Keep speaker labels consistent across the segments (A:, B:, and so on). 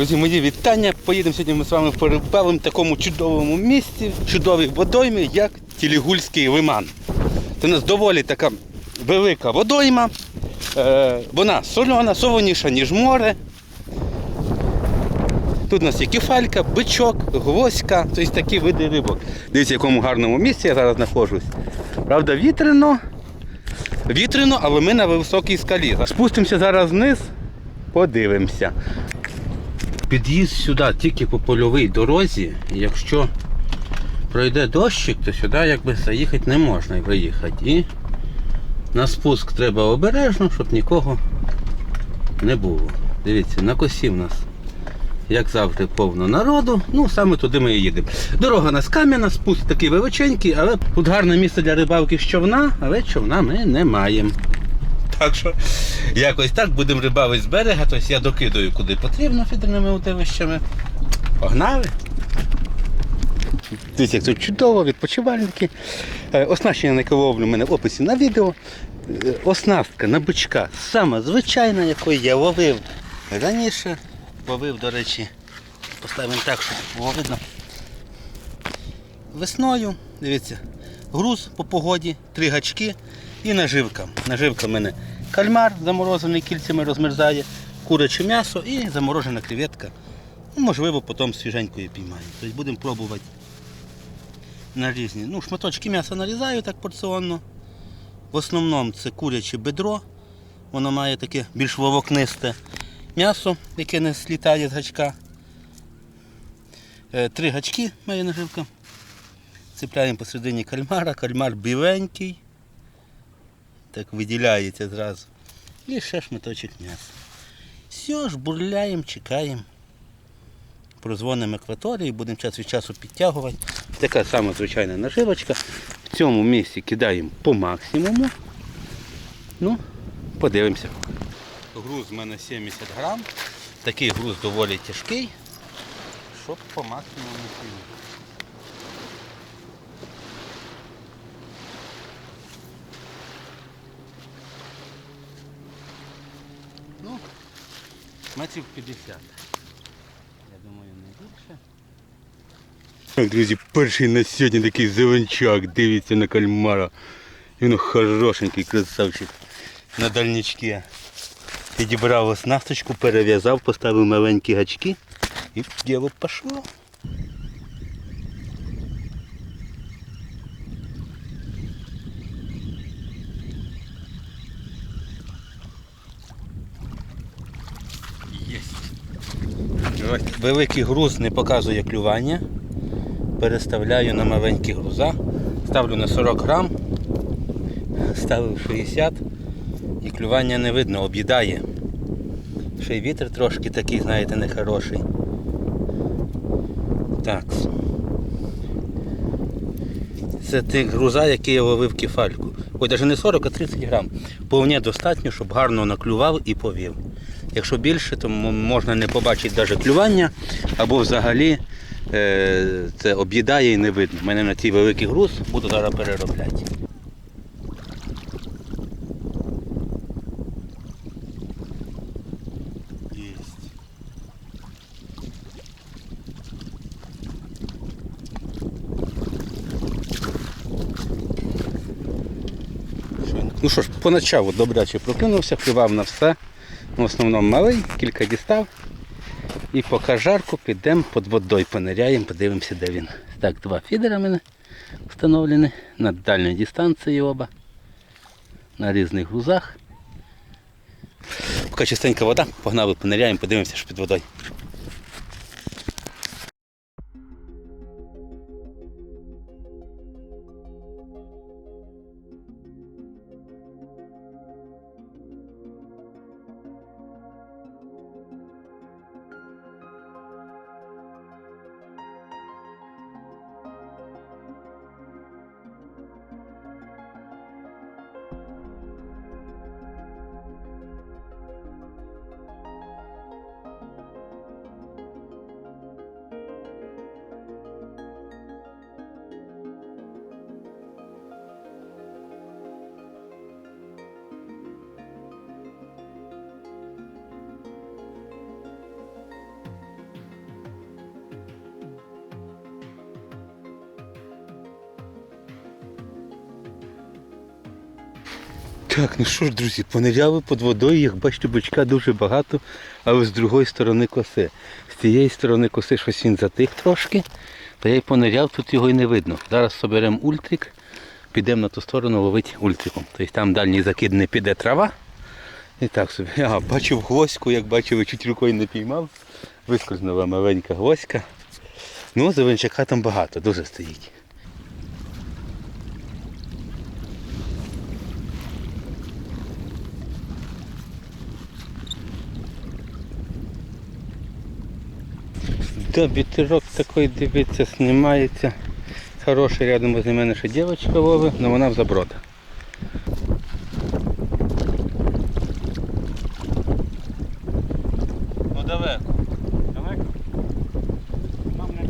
A: Друзі, мої вітання. Поїдемо сьогодні ми з вами в такому чудовому місці, в чудовій водоймі, як Тілігульський лиман. Це у нас доволі така велика водойма. Е, вона сольона, солоніша, ніж море. Тут у нас є кефалька, бичок, гвоздька, тобто такі види рибок. Дивіться, в якому гарному місці я зараз знаходжусь. Правда, вітряно. Вітряно, але ми на високій скалі. Спустимося зараз вниз, подивимося. Під'їзд сюди тільки по польовій дорозі. Якщо пройде дощик, то сюди якби заїхати не можна і виїхати. І на спуск треба обережно, щоб нікого не було. Дивіться, на косі в нас, як завжди, повно народу. Ну, саме туди ми і їдемо. Дорога нас кам'яна, спуск такий величенький, але тут гарне місце для рибалки з човна, але човна ми не маємо. Так що якось так будемо рибалити з берега, тобто я докидаю куди потрібно фідерними утилищами. Погнали! Дивіться, як тут чудово, відпочивальники. Е, Оснащення на ловлю в мене в описі на відео. Е, Оснастка на бичка сама звичайна, якою я ловив раніше. Ловив, до речі, поставимо так, щоб було видно. Весною, дивіться, груз по погоді, три гачки і наживка. Наживка в мене кальмар заморожений кільцями розмерзає, куряче м'ясо і заморожена креветка. Ну, можливо, потім свіженькою піймаю. Тобто будемо пробувати на різні. Ну, шматочки м'яса нарізаю так порціонно. В основному це куряче бедро. Воно має таке більш волокнисте м'ясо, яке не слітає з гачка. Е, Три гачки моя наживка. Цепляємо посередині кальмара, кальмар біленький. Так виділяється зразу. І ще шматочок м'яса. Все, ж бурляємо, чекаємо. Прозвонимо екваторії, будемо час від часу підтягувати. Така сама звичайна наживочка. В цьому місці кидаємо по максимуму. Ну, подивимося. Груз в мене 70 грам. Такий груз доволі тяжкий, щоб по максимуму кинути. Метрів 50. Я думаю, не. Так, друзі, перший на сьогодні такий зеленчак, дивіться на кальмара. Він хорошенький красавчик на дальничці. Підібрав оснасточку, перев'язав, поставив маленькі гачки і діло пішло. Великий груз не показує клювання. Переставляю на маленькі груза. Ставлю на 40 грам, ставив 60 і клювання не видно, об'їдає. Ще й вітер трошки такий, знаєте, нехороший. Так. Це тих груза, які я ловив кефальку. Ой, навіть не 40, а 30 грам. Повне достатньо, щоб гарно наклював і повів. Якщо більше, то можна не побачити навіть клювання, або взагалі е, це об'їдає і не видно. У мене на цей великий груз буду зараз переробляти. Ну що ж, поначалу добряче прокинувся, плював на все. В основному малий, кілька дістав. І поки кажарку підемо під водою, пониряємо, подивимося, де він. Так, два фідера в мене встановлені на дальній дистанції оба. На різних грузах. Поки чистенька вода, погнали, пониряємо, подивимося, що під водою. Так, ну що ж, друзі, пониряли під водою, як бачите, бичка дуже багато, але з другої сторони коси. З цієї сторони коси щось він затих трошки, та я й пониряв, тут його й не видно. Зараз соберемо ультрик, підемо на ту сторону ловити ультриком. Тобто там дальній закид не піде трава. І так собі. Ага, бачив гвоздьку, як бачили, чуть рукою не піймав. Вискользнула маленька гвоздька. Ну, зеленчака там багато, дуже стоїть. Да, вітерок такий, дивиться, знімається. Хороший рядом возле мене ще дівчинка ловить, але вона в заброд. Ну далеко.
B: Далеко? Нам не.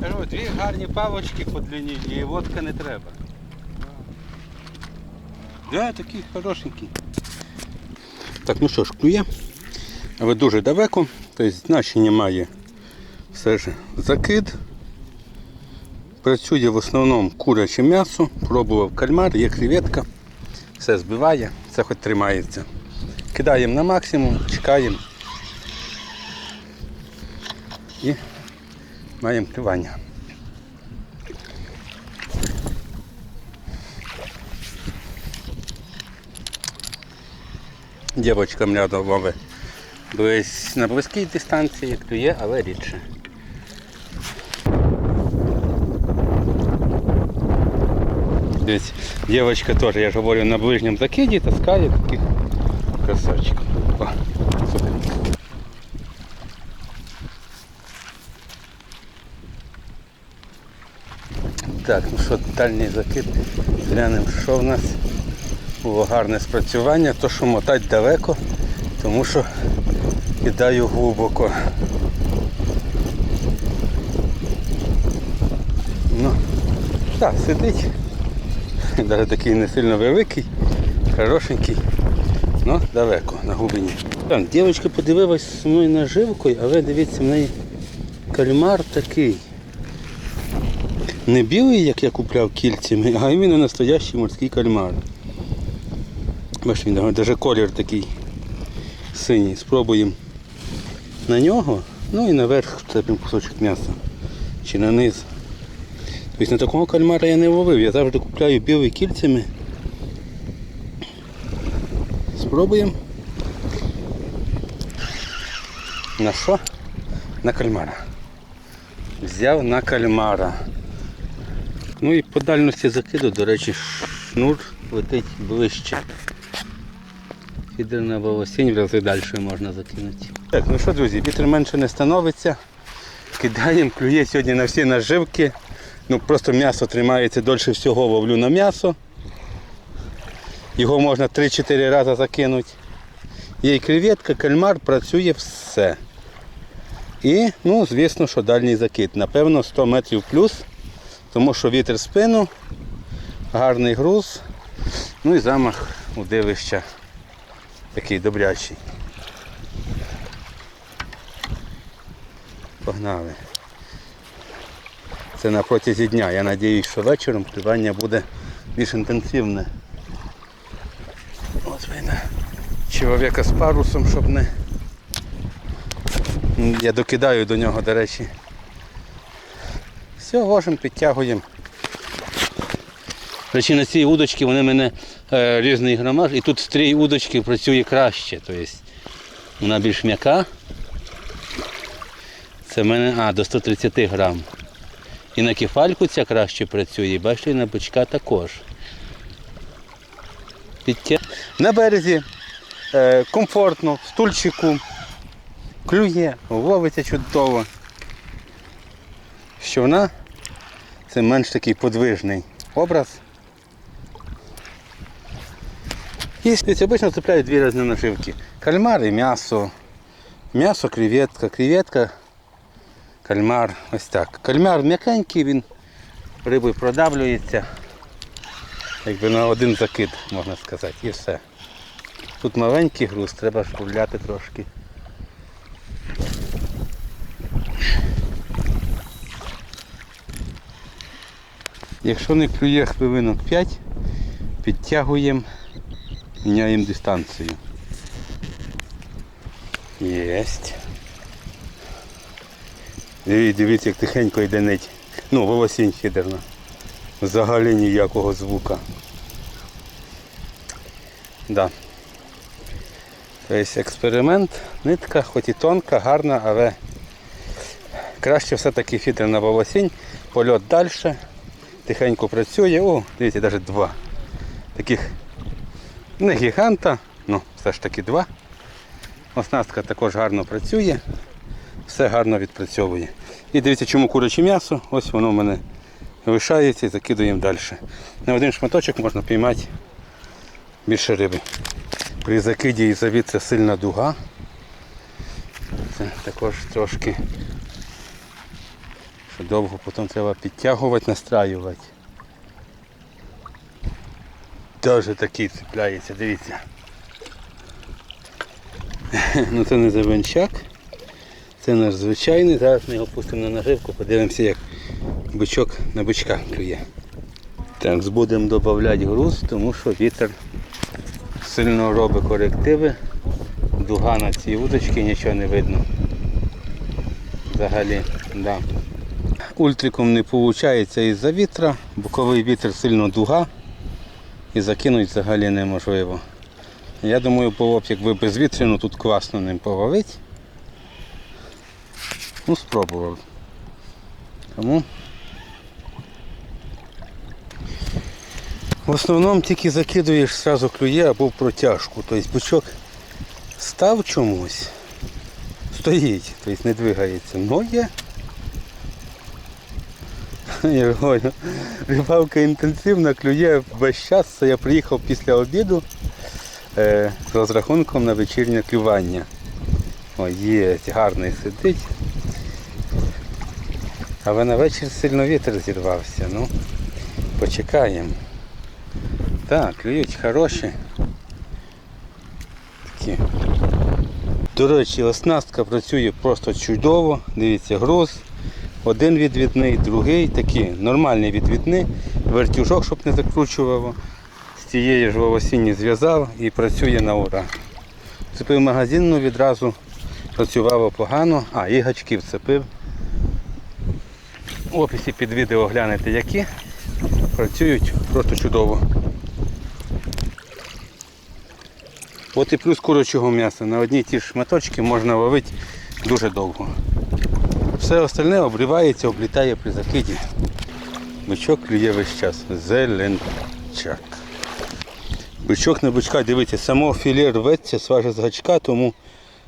A: Кажу, дві гарні палочки по длині і водка не треба. Да, такий хорошенький. Так, ну що ж, клює. Але дуже далеко, тобто значення має все ж закид. Працює в основному куряче м'ясо, пробував кальмар, є креветка, все збиває, це хоч тримається. Кидаємо на максимум, чекаємо і маємо клювання. Мляда ловить близь, на близькій дистанції клює, але рідше. Дивіться, дівчинка теж, я ж говорю, на ближньому закиді таскає таких красавчиків. Так, ну що, дальній закид. Глянемо, що в нас було гарне спрацювання, то що мотати далеко, тому що кидаю глибоко. Ну, так, сидить. Навіть такий не сильно великий, хорошенький, ну далеко, на глибині. Так, дівчинка подивилась зі мною наживкою, але дивіться, в неї кальмар такий. Не білий, як я купляв кільцями, а іменно настоящий морський кальмар. Він навіть колір такий синій. Спробуємо на нього, ну і наверх цепимо кусочок м'яса. Чи на низ. Тобто на такого кальмара я не ловив, я завжди купляю білий кільцями. Спробуємо. На що? На кальмара. Взяв на кальмара. Ну і по дальності закиду, до речі, шнур летить ближче. Фідер на волосінь в рази далі можна закинути. Так, ну що, друзі, вітер менше не становиться. Кидаємо, клює сьогодні на всі наживки. Ну просто м'ясо тримається дольше всього, ловлю на м'ясо. Його можна 3-4 рази закинути. Є і креветка, кальмар, працює все. І, ну, звісно, що дальній закид. Напевно, 100 метрів плюс, тому що вітер спину, гарний груз, ну і замах у дивища такий добрячий. Погнали. Це на протязі дня. Я сподіваюся, що вечором плювання буде більш інтенсивне. Ось видно. Чоловіка з парусом, щоб не... Я докидаю до нього, до речі. Все, ложимо, підтягуємо. До Речі, на цій удочці вони мене е, різний грамаж, і тут стрій удочки працює краще. Тобто вона більш м'яка. Це в мене а, до 130 грам. І на кефальку ця краще працює, бачите, і на бичка також. На березі е, комфортно, в стульчику, клює, ловиться чудово. Що вона це менш такий подвижний образ. І обично цепляють дві різні наживки. Кальмар і м'ясо. М'ясо, креветка, креветка, кальмар. Ось так. Кальмар м'якенький, він рибою продавлюється. Якби на один закид, можна сказати, і все. Тут маленький груз, треба шкурляти трошки. Якщо не клює хвилинок 5, підтягуємо, міняємо дистанцію. Єсть. Дивіться, дивіться, як тихенько йде нить. Ну, волосінь фідерна. Взагалі ніякого звука. Да. Тобто експеримент, нитка, хоч і тонка, гарна, але краще все-таки фідерна волосінь, польот далі, тихенько працює. О, дивіться, навіть два. Таких не гіганта, ну все ж таки два. Оснастка також гарно працює, все гарно відпрацьовує. І дивіться, чому куряче м'ясо, ось воно в мене лишається і закидуємо далі. На один шматочок можна піймати більше риби. При закиді і завід це сильна дуга. Це також трошки довго потім треба підтягувати, настраювати. Теж такий цепляється, дивіться. Ну це не завенчак. Це наш звичайний. Зараз ми його пустимо на наживку, подивимося, як бичок на бичка клює. Так, будемо додавати груз, тому що вітер сильно робить корективи. Дуга на цій удочці, нічого не видно. Взагалі, да. Ультриком не виходить із-за вітра, боковий вітер сильно дуга і закинуть взагалі неможливо. Я думаю, було б, якби безвітряно тут класно ним половити. Ну, спробував. Тому в основному тільки закидуєш, зразу клює або в протяжку. Тобто бичок став чомусь, стоїть, тобто не двигається. Но є. Я говорю, рибалка інтенсивна, клює весь час. Я приїхав після обіду е, з розрахунком на вечірнє клювання. О, є, гарний сидить. Але на вечір сильно вітер зірвався. Ну, почекаємо. Так, клюють хороші. Такі. До речі, оснастка працює просто чудово. Дивіться, груз. Один відвідний, другий такий нормальний відвідний. Вертюжок, щоб не закручувало. З цієї ж волосінні зв'язав і працює на ура. Вцепив магазин, ну відразу працювало погано. А, і гачки вцепив. В описі під відео глянете які. Працюють просто чудово. От і плюс курячого м'яса. На одні ті ж шматочки можна ловити дуже довго. Все остальне обривається, облітає при закиді. Бичок клює весь час. Зеленчак. Бичок на бичка, дивіться, само філе рветься, сваже з гачка, тому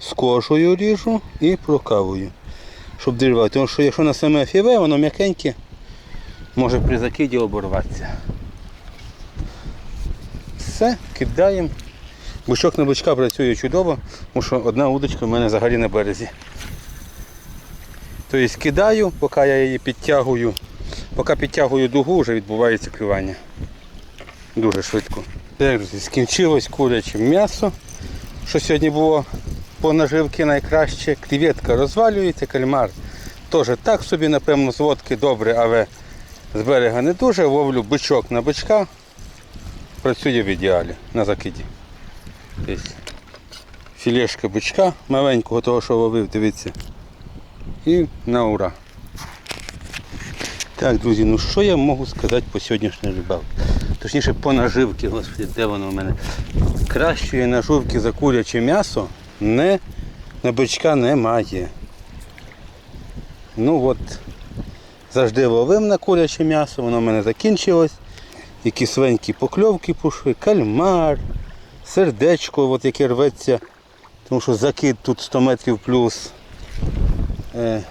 A: з кожею ріжу і прокавую. Щоб дірвати. Тому що якщо на саме філе, воно м'якеньке, може при закиді оборватися. Все, кидаємо. Бичок на бичка працює чудово, тому що одна удочка в мене взагалі на березі. Тобто кидаю, поки я її підтягую. Поки підтягую дугу, вже відбувається клювання. Дуже швидко. Скінчилось куряче м'ясо. Що сьогодні було по наживці найкраще. Креветка розвалюється, кальмар теж так собі, напевно, з водки добре, але з берега не дуже. Ловлю бичок на бичка. Працює в ідеалі на закиді. Філешка бичка маленького того, що ловив, дивіться. І на ура. Так, друзі, ну що я можу сказати по сьогоднішній рибалці? Точніше по наживці, господи, де воно в мене? Кращої наживки за куряче м'ясо не, на бичка немає. Ну от, завжди ловив на куряче м'ясо, воно в мене закінчилось. І кисленькі покльовки пішли, кальмар, сердечко, от яке рветься, тому що закид тут 100 метрів плюс. Е,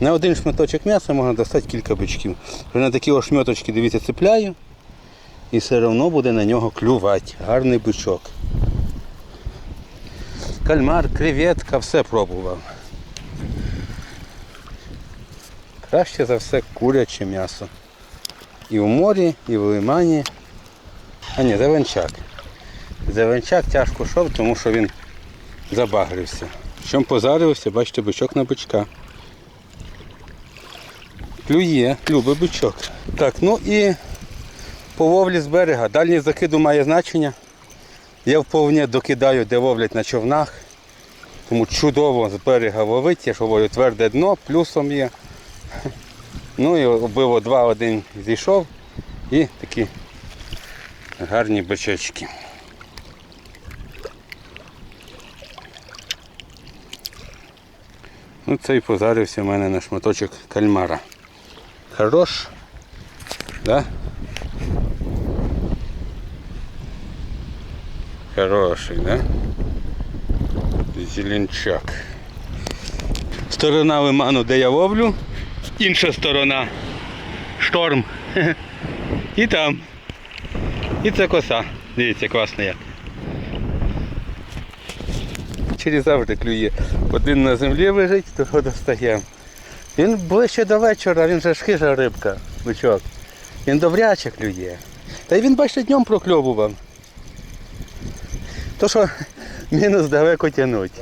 A: на один шматочок м'яса можна достати кілька бичків. На такі ошмьоточки, дивіться, цепляю і все одно буде на нього клювати. Гарний бичок. Кальмар, креветка, все пробував. Краще за все куряче м'ясо. І в морі, і в лимані. А ні, зеленчак. Зеленчак тяжко йшов, тому що він забагрився. Чим позарився, бачите, бичок на бичка. Клює, любить бичок. Так, ну і по вовлі з берега. Дальність закиду має значення. Я вповне докидаю, де ловлять на човнах. Тому чудово з берега ловить, я ж говорю, тверде дно, плюсом є. Ну і було 2-1 зійшов і такі гарні бичочки. Ну цей позарився в мене на шматочок кальмара. Хорош. Да? Хороший, да? Зеленчак. Сторона лиману, де я ловлю, інша сторона. Шторм. І там. І це коса. Дивіться, класно як. Через завжди клює. Один на землі лежить, того достаємо. Він ближче до вечора, він же ж хижа рибка, бичок. Він добряче клює. Та й він, бачите, днем прокльовував. То що мінус далеко тянуть.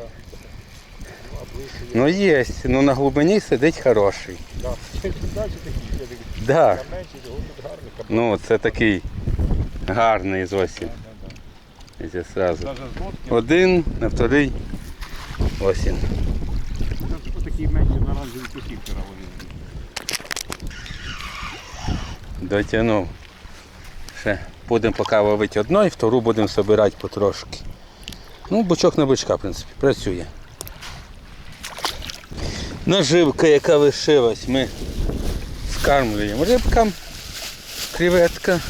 A: Ну є, ну на глибині сидить хороший.
B: Да.
A: Ну це такий гарний зовсім. Це сразу. Один, на вторий
B: ось такі менші наразі кусів вчора.
A: Дотягнув. Ще будемо поки ловити одну і втору будемо збирати потрошки. Ну, бочок на бочка, в принципі, працює. Наживка, яка лишилась, ми скармлюємо рибкам. Креветка.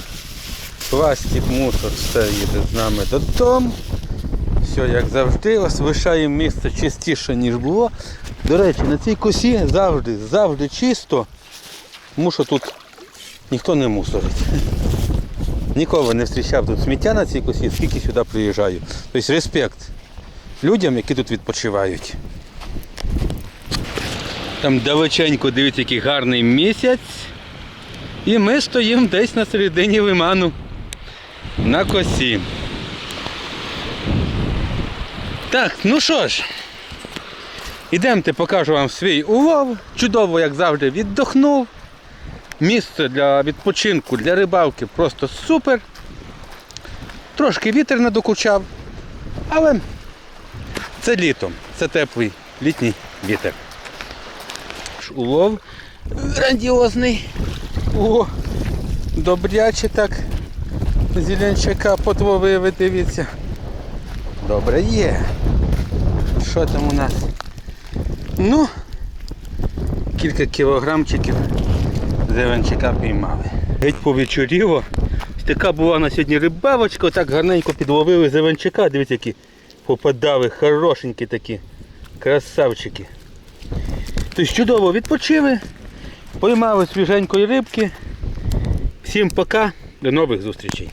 A: Пластик, мусор, все їде з нами додому. Все як завжди, залишаємо місце чистіше, ніж було. До речі, на цій косі завжди, завжди чисто, тому що тут ніхто не мусорить. Ніколи не зустрічав тут сміття на цій косі, скільки сюди приїжджаю. Тобто респект людям, які тут відпочивають. Там далеченько, дивіться, який гарний місяць. І ми стоїмо десь на середині лиману на косі. Так, ну що ж, ідемте, покажу вам свій улов. Чудово, як завжди, віддохнув. Місце для відпочинку, для рибалки просто супер. Трошки вітер не докучав, але це літом, це теплий літній вітер. Улов грандіозний. О, добряче так. Зеленчака подловили, дивіться. Добре є. Що там у нас? Ну, кілька кілограмчиків зеленчака піймали. Геть повечоріло. Така була на сьогодні рибалочка, отак гарненько підловили зеленчака. Дивіться, які попадали, хорошенькі такі. Красавчики. Тобто чудово відпочили, поймали свіженької рибки. Всім пока, до нових зустрічей.